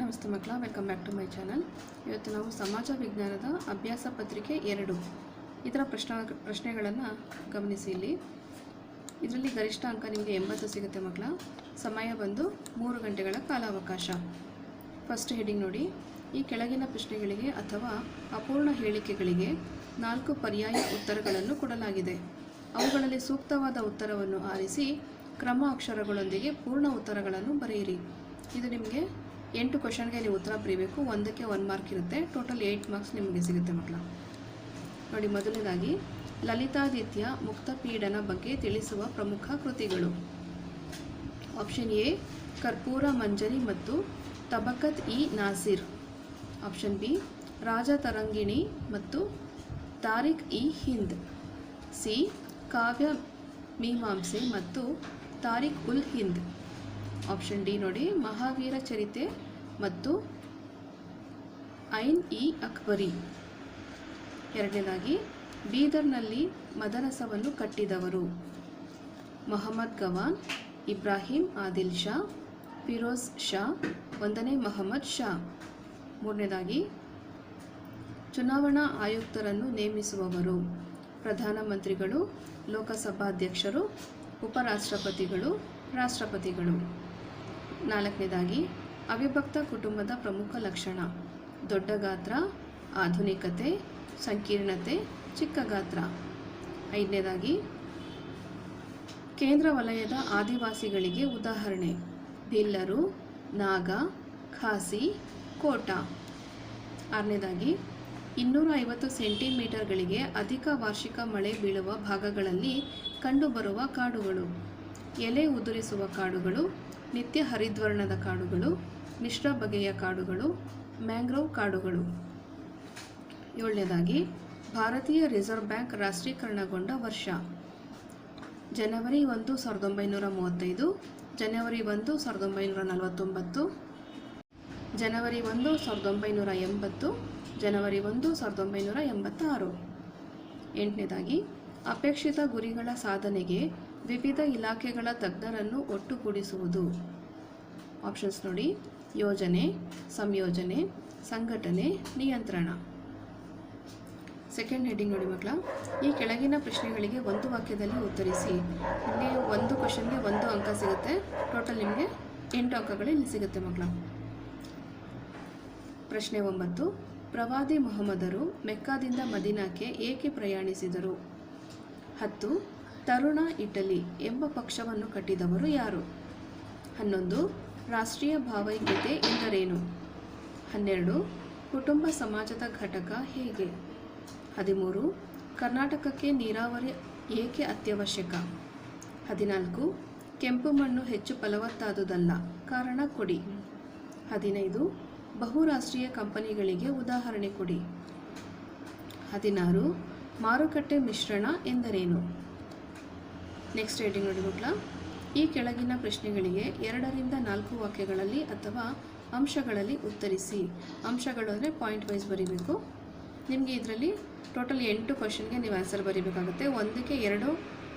ನಮಸ್ತೆ ಮಕ್ಕಳ welcome back to my channel ಇವತ್ತು ನಾವು ಸಮಾಜ ವಿಜ್ಞಾನದ ಅಭ್ಯಾಸ ಪತ್ರಿಕೆ ಎರಡು. ಇದರ ಪ್ರಶ್ನ, ಪ್ರಶ್ನೆಗಳನ್ನು ಗಮನಿಸಿ ಇಲ್ಲಿ. ಇದರಲ್ಲಿ ಗರಿಷ್ಠ ಅಂಕ ನಿಮಗೆ ಎಂಬತ್ತು ಸಿಗುತ್ತೆ ಮಕ್ಕಳ. ಸಮಯ ಬಂದು ಮೂರು ಗಂಟೆಗಳ ಕಾಲಾವಕಾಶ. ಫಸ್ಟ್ ಹೆಡಿಂಗ್ ನೋಡಿ. ಈ ಕೆಳಗಿನ ಪ್ರಶ್ನೆಗಳಿಗೆ ಅಥವಾ ಅಪೂರ್ಣ ಹೇಳಿಕೆಗಳಿಗೆ ನಾಲ್ಕು ಪರ್ಯಾಯ ಉತ್ತರಗಳನ್ನು ಕೊಡಲಾಗಿದೆ. ಅವುಗಳಲ್ಲಿ ಸೂಕ್ತವಾದ ಉತ್ತರವನ್ನು ಆರಿಸಿ ಕ್ರಮ ಅಕ್ಷರಗಳೊಂದಿಗೆ ಪೂರ್ಣ ಉತ್ತರಗಳನ್ನು ಬರೆಯಿರಿ. ಇದು ನಿಮಗೆ ಎಂಟು ಕ್ವಶನ್ಗೆ ನೀವು ಉತ್ತರ ಬರೀಬೇಕು. ಒಂದಕ್ಕೆ ಒನ್ ಮಾರ್ಕ್ ಇರುತ್ತೆ. ಟೋಟಲ್ ಏಯ್ಟ್ ಮಾರ್ಕ್ಸ್ ನಿಮಗೆ ಸಿಗುತ್ತೆ ಮಕ್ಕಳ. ನೋಡಿ ಮೊದಲನೇದಾಗಿ, ಲಲಿತಾದಿತ್ಯ ಮುಕ್ತ ಪೀಡನ ಬಗ್ಗೆ ತಿಳಿಸುವ ಪ್ರಮುಖ ಕೃತಿಗಳು. ಆಪ್ಷನ್ ಎ ಕರ್ಪೂರ, ಮಂಜರಿ ಮತ್ತು ತಬಕತ್ ಇ ನಾಸಿರ್. ಆಪ್ಷನ್ ಬಿ ರಾಜ ತರಂಗಿಣಿ ಮತ್ತು ತಾರಿಕ್ ಇ ಹಿಂದ್. ಸಿ ಕಾವ್ಯ ಮೀಮಾಂಸೆ ಮತ್ತು ತಾರಿಕ್ ಉಲ್ ಹಿಂದ್. ಆಪ್ಷನ್ ಡಿ ನೋಡಿ. ಮಹಾವೀರ ಚರಿತೆ ಮತ್ತು ಐನ್ ಇ ಅಕ್ಬರಿ. ಎರಡನೇದಾಗಿ, ಬೀದರ್ನಲ್ಲಿ ಮದರಸವನ್ನು ಕಟ್ಟಿದವರು. ಮೊಹಮ್ಮದ್ ಗವಾನ್, ಇಬ್ರಾಹಿಂ ಆದಿಲ್ ಶಾ, ಫಿರೋಜ್ ಶಾ, ಒಂದನೇ ಮೊಹಮ್ಮದ್ ಶಾ. ಮೂರನೇದಾಗಿ, ಚುನಾವಣಾ ಆಯುಕ್ತರನ್ನು ನೇಮಿಸುವವರು. ಪ್ರಧಾನಮಂತ್ರಿಗಳು ಲೋಕಸಭಾಧ್ಯಕ್ಷರು, ಉಪರಾಷ್ಟ್ರಪತಿಗಳು, ರಾಷ್ಟ್ರಪತಿಗಳು. ನಾಲ್ಕನೇದಾಗಿ, ಅವಿಭಕ್ತ ಕುಟುಂಬದ ಪ್ರಮುಖ ಲಕ್ಷಣ. ದೊಡ್ಡ ಗಾತ್ರ, ಆಧುನಿಕತೆ, ಸಂಕೀರ್ಣತೆ, ಚಿಕ್ಕ ಗಾತ್ರ. ಐದನೇದಾಗಿ, ಕೇಂದ್ರ ವಲಯದ ಆದಿವಾಸಿಗಳಿಗೆ ಉದಾಹರಣೆ. ಭಿಲ್ಲರು ನಾಗ, ಖಾಸಿ, ಕೋಟ. ಆರನೇದಾಗಿ ಇನ್ನೂರ ಐವತ್ತು ಸೆಂಟಿಮೀಟರ್ಗಳಿಗೆ ಅಧಿಕ ವಾರ್ಷಿಕ ಮಳೆ ಬೀಳುವ ಭಾಗಗಳಲ್ಲಿ ಕಂಡುಬರುವ ಕಾಡುಗಳು. ಎಲೆ ಉದುರಿಸುವ ಕಾಡುಗಳು ನಿತ್ಯ ಹರಿದ್ವರ್ಣದ ಕಾಡುಗಳು, ಮಿಶ್ರ ಬಗೆಯ ಕಾಡುಗಳು, ಮ್ಯಾಂಗ್ರೋವ್ ಕಾಡುಗಳು. ಏಳನೇದಾಗಿ, ಭಾರತೀಯ ರಿಸರ್ವ್ ಬ್ಯಾಂಕ್ ರಾಷ್ಟ್ರೀಕರಣಗೊಂಡ ವರ್ಷ. ಜನವರಿ ಒಂದು, ಸಾವಿರದ ಒಂಬೈನೂರ ಮೂವತ್ತೈದು. ಜನವರಿ ಒಂದು, ಸಾವಿರದ ಒಂಬೈನೂರ ನಲವತ್ತೊಂಬತ್ತು. ಜನವರಿ ಒಂದು, ಸಾವಿರದ ಒಂಬೈನೂರ ಎಂಬತ್ತು. ಜನವರಿ ಒಂದು, ಸಾವಿರದ ಒಂಬೈನೂರ ಎಂಬತ್ತಾರು. ಎಂಟನೇದಾಗಿ, ಅಪೇಕ್ಷಿತ ಗುರಿಗಳ ಸಾಧನೆಗೆ ವಿವಿಧ ಇಲಾಖೆಗಳ ತಜ್ಞರನ್ನು ಒಟ್ಟುಗೂಡಿಸುವುದು. ಆಪ್ಷನ್ಸ್ ನೋಡಿ. ಯೋಜನೆ, ಸಂಯೋಜನೆ, ಸಂಘಟನೆ, ನಿಯಂತ್ರಣ. ಸೆಕೆಂಡ್ ಹೆಡ್ಡಿಂಗ್ ನೋಡಿ ಮಕ್ಕಳ. ಈ ಕೆಳಗಿನ ಪ್ರಶ್ನೆಗಳಿಗೆ ಒಂದು ವಾಕ್ಯದಲ್ಲಿ ಉತ್ತರಿಸಿ. ಇಲ್ಲಿ ಒಂದು ಕ್ವಶನ್ಗೆ ಒಂದು ಅಂಕ ಸಿಗುತ್ತೆ. ಟೋಟಲ್ ನಿಮಗೆ ಎಂಟು ಅಂಕಗಳು ಇಲ್ಲಿ ಸಿಗುತ್ತೆ ಮಕ್ಕಳ. ಪ್ರಶ್ನೆ ಒಂಬತ್ತು. ಪ್ರವಾದಿ ಮೊಹಮ್ಮದರು ಮೆಕ್ಕಾದಿಂದ ಮದೀನಾಕ್ಕೆ ಏಕೆ ಪ್ರಯಾಣಿಸಿದರು? ಹತ್ತು. ತರುಣ ಇಟಲಿ ಎಂಬ ಪಕ್ಷವನ್ನು ಕಟ್ಟಿದವರು ಯಾರು? ಹನ್ನೊಂದು, ರಾಷ್ಟ್ರೀಯ ಭಾವೈಕ್ಯತೆ ಎಂದರೇನು? ಹನ್ನೆರಡು, ಕುಟುಂಬ ಸಮಾಜದ ಘಟಕ ಹೇಗೆ? ಹದಿಮೂರು, ಕರ್ನಾಟಕಕ್ಕೆ ನೀರಾವರಿ ಏಕೆ ಅತ್ಯವಶ್ಯಕ? ಹದಿನಾಲ್ಕು, ಕೆಂಪು ಮಣ್ಣು ಹೆಚ್ಚು ಫಲವತ್ತಾದುದಲ್ಲ, ಕಾರಣ ಕೊಡಿ. ಹದಿನೈದು, ಬಹುರಾಷ್ಟ್ರೀಯ ಕಂಪನಿಗಳಿಗೆ ಉದಾಹರಣೆ ಕೊಡಿ. ಹದಿನಾರು, ಮಾರುಕಟ್ಟೆ ಮಿಶ್ರಣ ಎಂದರೇನು? ನೆಕ್ಸ್ಟ್ ಹೇಳಿ ನೋಡಿ ಮಕ್ಕಳ ಈ ಕೆಳಗಿನ ಪ್ರಶ್ನೆಗಳಿಗೆ ಎರಡರಿಂದ ನಾಲ್ಕು ವಾಕ್ಯಗಳಲ್ಲಿ ಅಥವಾ ಅಂಶಗಳಲ್ಲಿ ಉತ್ತರಿಸಿ. ಅಂಶಗಳು ಅಂದರೆ ಪಾಯಿಂಟ್ ವೈಸ್ ಬರೀಬೇಕು. ನಿಮಗೆ ಇದರಲ್ಲಿ ಟೋಟಲ್ ಎಂಟು ಕ್ವಶನ್ಗೆ ನೀವು ಆನ್ಸರ್ ಬರೀಬೇಕಾಗುತ್ತೆ. ಒಂದಕ್ಕೆ ಎರಡು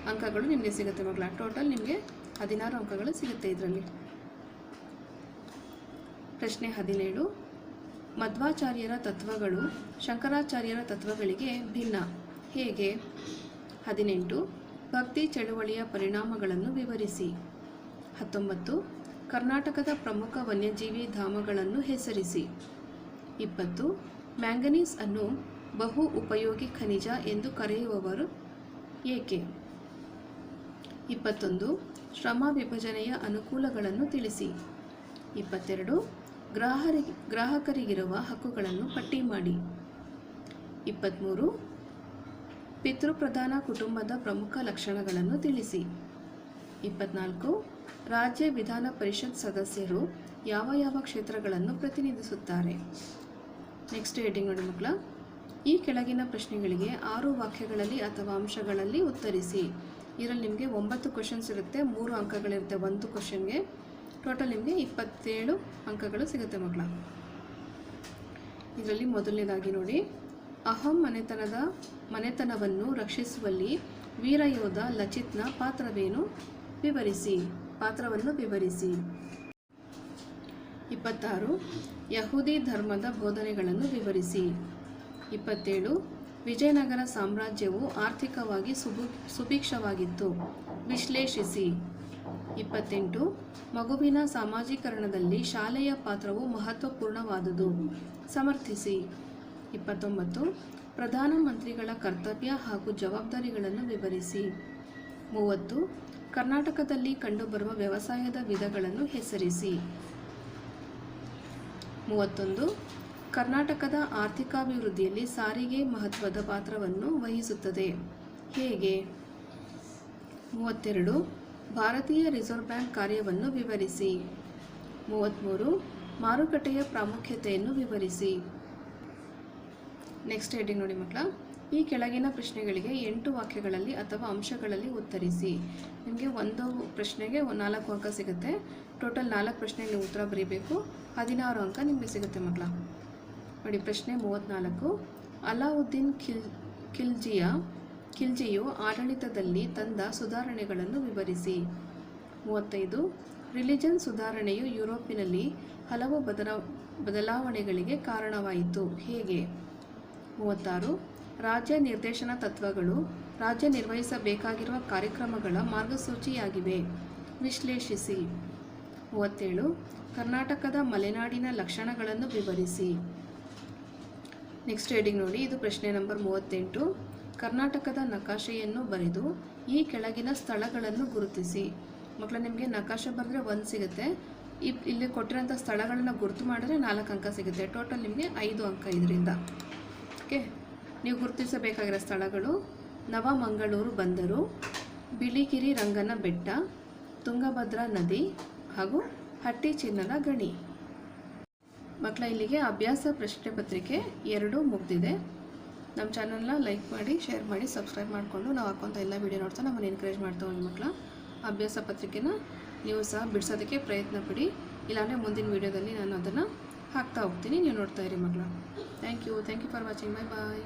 ಅಂಕಗಳು ನಿಮಗೆ ಸಿಗುತ್ತೆ ಮಕ್ಕಳ ಟೋಟಲ್ ನಿಮಗೆ ಹದಿನಾರು ಅಂಕಗಳು ಸಿಗುತ್ತೆ ಇದರಲ್ಲಿ. ಪ್ರಶ್ನೆ ಹದಿನೇಳು. ಮಧ್ವಾಚಾರ್ಯರ ತತ್ವಗಳು ಶಂಕರಾಚಾರ್ಯರ ತತ್ವಗಳಿಗೆ ಭಿನ್ನ. ಹೇಗೆ? ಹದಿನೆಂಟು. ಭಕ್ತಿ ಚಳುವಳಿಯ ಪರಿಣಾಮಗಳನ್ನು ವಿವರಿಸಿ. ಹತ್ತೊಂಬತ್ತು. ಕರ್ನಾಟಕದ ಪ್ರಮುಖ ವನ್ಯಜೀವಿ ಧಾಮಗಳನ್ನು ಹೆಸರಿಸಿ. ಇಪ್ಪತ್ತು. ಮ್ಯಾಂಗನೀಸ್ ಅನ್ನು ಬಹು ಉಪಯೋಗಿ ಖನಿಜ ಎಂದು ಕರೆಯುವವರು ಏಕೆ? ಇಪ್ಪತ್ತೊಂದು. ಶ್ರಮ ವಿಭಜನೆಯ ಅನುಕೂಲಗಳನ್ನು ತಿಳಿಸಿ. ಇಪ್ಪತ್ತೆರಡು. ಗ್ರಾಹರಿ, ಗ್ರಾಹಕರಿಗಿರುವ ಹಕ್ಕುಗಳನ್ನು ಪಟ್ಟಿ ಮಾಡಿ. ಇಪ್ಪತ್ತ್ಮೂರು ಪಿತೃಪ್ರಧಾನ ಕುಟುಂಬದ ಪ್ರಮುಖ ಲಕ್ಷಣಗಳನ್ನು ತಿಳಿಸಿ. ಇಪ್ಪತ್ನಾಲ್ಕು. ರಾಜ್ಯ ವಿಧಾನ ಪರಿಷತ್ ಸದಸ್ಯರು ಯಾವ ಯಾವ ಕ್ಷೇತ್ರಗಳನ್ನು ಪ್ರತಿನಿಧಿಸುತ್ತಾರೆ? ನೆಕ್ಸ್ಟ್ ಹೆಡಿಂಗ್ ನೋಡಿ ಮಕ್ಕಳ. ಈ ಕೆಳಗಿನ ಪ್ರಶ್ನೆಗಳಿಗೆ ಆರು ವಾಕ್ಯಗಳಲ್ಲಿ ಅಥವಾ ಅಂಶಗಳಲ್ಲಿ ಉತ್ತರಿಸಿ. ಇದರಲ್ಲಿ ನಿಮಗೆ ಒಂಬತ್ತು ಕ್ವಶನ್ಸ್ ಇರುತ್ತೆ, ಮೂರು ಅಂಕಗಳಿರುತ್ತೆ, ಒಂದು ಕ್ವಶನ್ಗೆ ಟೋಟಲ್ ನಿಮಗೆ ಇಪ್ಪತ್ತೇಳು ಅಂಕಗಳು ಸಿಗುತ್ತೆ ಮಕ್ಕಳ. ಇದರಲ್ಲಿ ಮೊದಲನೇದಾಗಿ ನೋಡಿ. ಅಹಂ ಮನೆತನದ ಮನೆತನವನ್ನು ರಕ್ಷಿಸುವಲ್ಲಿ ವೀರಯೋಧ ಲಚಿತ್ನ ಪಾತ್ರವೇನು? ವಿವರಿಸಿ. ಪಾತ್ರವನ್ನು ವಿವರಿಸಿ. ಇಪ್ಪತ್ತಾರು. ಯಹೂದಿ ಧರ್ಮದ ಬೋಧನೆಗಳನ್ನು ವಿವರಿಸಿ. ಇಪ್ಪತ್ತೇಳು. ವಿಜಯನಗರ ಸಾಮ್ರಾಜ್ಯವು ಆರ್ಥಿಕವಾಗಿ ಸುಭು, ಸುಭಿಕ್ಷವಾಗಿತ್ತು. ವಿಶ್ಲೇಷಿಸಿ. ಇಪ್ಪತ್ತೆಂಟು. ಮಗುವಿನ ಸಾಮಾಜೀಕರಣದಲ್ಲಿ ಶಾಲೆಯ ಪಾತ್ರವು ಮಹತ್ವಪೂರ್ಣವಾದುದು. ಸಮರ್ಥಿಸಿ. ಇಪ್ಪತ್ತೊಂಬತ್ತು ಪ್ರಧಾನಮಂತ್ರಿಗಳ ಕರ್ತವ್ಯ ಹಾಗೂ ಜವಾಬ್ದಾರಿಗಳನ್ನು ವಿವರಿಸಿ. ಮೂವತ್ತು, ಕರ್ನಾಟಕದಲ್ಲಿ ಕಂಡುಬರುವ ವ್ಯವಸಾಯದ ವಿಧಗಳನ್ನು ಹೆಸರಿಸಿ. ಮೂವತ್ತೊಂದು, ಕರ್ನಾಟಕದ ಆರ್ಥಿಕಾಭಿವೃದ್ಧಿಯಲ್ಲಿ ಸಾರಿಗೆ ಮಹತ್ವದ ಪಾತ್ರವನ್ನು ವಹಿಸುತ್ತದೆ. ಹೇಗೆ? ಮೂವತ್ತೆರಡು, ಭಾರತೀಯ ರಿಸರ್ವ್ ಬ್ಯಾಂಕ್ ಕಾರ್ಯವನ್ನು ವಿವರಿಸಿ. ಮೂವತ್ತ್ಮೂರು ಮಾರುಕಟ್ಟೆಯ ಪ್ರಾಮುಖ್ಯತೆಯನ್ನು ವಿವರಿಸಿ. ನೆಕ್ಸ್ಟ್ ಹೆಡಿಂಗ್ ನೋಡಿ ಮಕ್ಕಳ. ಈ ಕೆಳಗಿನ ಪ್ರಶ್ನೆಗಳಿಗೆ ಎಂಟು ವಾಕ್ಯಗಳಲ್ಲಿ ಅಥವಾ ಅಂಶಗಳಲ್ಲಿ ಉತ್ತರಿಸಿ. ನಿಮಗೆ ಒಂದು ಪ್ರಶ್ನೆಗೆ ನಾಲ್ಕು ಅಂಕ ಸಿಗುತ್ತೆ. ಟೋಟಲ್ ನಾಲ್ಕು ಪ್ರಶ್ನೆಗೆ ನೀವು ಉತ್ತರ ಬರೀಬೇಕು. ಹದಿನಾರು ಅಂಕ ನಿಮಗೆ ಸಿಗುತ್ತೆ ಮಕ್ಕಳ. ನೋಡಿ, ಪ್ರಶ್ನೆ ಮೂವತ್ತ್ನಾಲ್ಕು ಅಲಾವುದ್ದೀನ್ ಖಿಲ್ ಖಿಲ್ಜಿಯ ಖಿಲ್ಜಿಯು ಆಡಳಿತದಲ್ಲಿ ತಂದ ಸುಧಾರಣೆಗಳನ್ನು ವಿವರಿಸಿ. ಮೂವತ್ತೈದು. ರಿಲಿಜನ್ ಸುಧಾರಣೆಯು ಯುರೋಪಿನಲ್ಲಿ ಹಲವು ಬದಲಾ ಬದಲಾವಣೆಗಳಿಗೆ ಕಾರಣವಾಯಿತು. ಹೇಗೆ? ಮೂವತ್ತಾರು. ರಾಜ್ಯ ನಿರ್ದೇಶನ ತತ್ವಗಳು. ರಾಜ್ಯ ನಿರ್ವಹಿಸಬೇಕಾಗಿರುವ ಕಾರ್ಯಕ್ರಮಗಳ ಮಾರ್ಗಸೂಚಿಯಾಗಿವೆ. ವಿಶ್ಲೇಷಿಸಿ. ಮೂವತ್ತೇಳು. ಕರ್ನಾಟಕದ ಮಲೆನಾಡಿನ ಲಕ್ಷಣಗಳನ್ನು ವಿವರಿಸಿ. ನೆಕ್ಸ್ಟ್ ರೀಡಿಂಗ್ ನೋಡಿ. ಇದು ಪ್ರಶ್ನೆ ನಂಬರ್ ಮೂವತ್ತೆಂಟು. ಕರ್ನಾಟಕದ ನಕಾಶೆಯನ್ನು ಬರೆದು ಈ ಕೆಳಗಿನ ಸ್ಥಳಗಳನ್ನು ಗುರುತಿಸಿ. ಮಕ್ಕಳ, ನಿಮಗೆ ನಕಾಶೆ ಬರೆದ್ರೆ ಒಂದು ಸಿಗುತ್ತೆ. ಇಲ್ಲಿ ಕೊಟ್ಟಿರೋಂಥ ಸ್ಥಳಗಳನ್ನು ಗುರುತು ಮಾಡಿದ್ರೆ ನಾಲ್ಕು ಅಂಕ ಸಿಗುತ್ತೆ. ಟೋಟಲ್ ನಿಮಗೆ ಐದು ಅಂಕ ಇದರಿಂದ. ಓಕೆ ನೀವು ಗುರುತಿಸಬೇಕಾಗಿರೋ ಸ್ಥಳಗಳು ನವಮಂಗಳೂರು ಬಂದರು, ಬಿಳಿಗಿರಿ ರಂಗನ ಬೆಟ್ಟ, ತುಂಗಭದ್ರಾ ನದಿ ಹಾಗೂ ಹಟ್ಟಿ ಚಿನ್ನದ ಗಣಿ. ಮಕ್ಕಳ ಇಲ್ಲಿಗೆ ಅಭ್ಯಾಸ ಪ್ರಶ್ನೆ ಪತ್ರಿಕೆ ಎರಡು ಮುಗ್ದಿದೆ. ನಮ್ಮ ಚಾನಲ್ನ ಲೈಕ್ ಮಾಡಿ, ಶೇರ್ ಮಾಡಿ, ಸಬ್ಸ್ಕ್ರೈಬ್ ಮಾಡಿಕೊಂಡು ನಾವು ಹಾಕೋಂಥ ಎಲ್ಲ ವೀಡಿಯೋ ನೋಡ್ತಾ ನಮ್ಮನ್ನು ಎನ್ಕರೇಜ್ ಮಾಡ್ತಾ ಹೋಗಿ ಮಕ್ಕಳ ಅಭ್ಯಾಸ ಪತ್ರಿಕೆನ ನೀವು ಸಹ ಬಿಡಿಸೋದಕ್ಕೆ ಪ್ರಯತ್ನ ಪಡಿ. ಇಲ್ಲಾಂದರೆ ಮುಂದಿನ ವೀಡಿಯೋದಲ್ಲಿ ನಾನು ಅದನ್ನು ಹಾಕ್ತಾ ಹೋಗ್ತೀನಿ ನೀವು ನೋಡ್ತಾ ಇರಿ ಮಗಳ. Thank you thank you for watching bye bye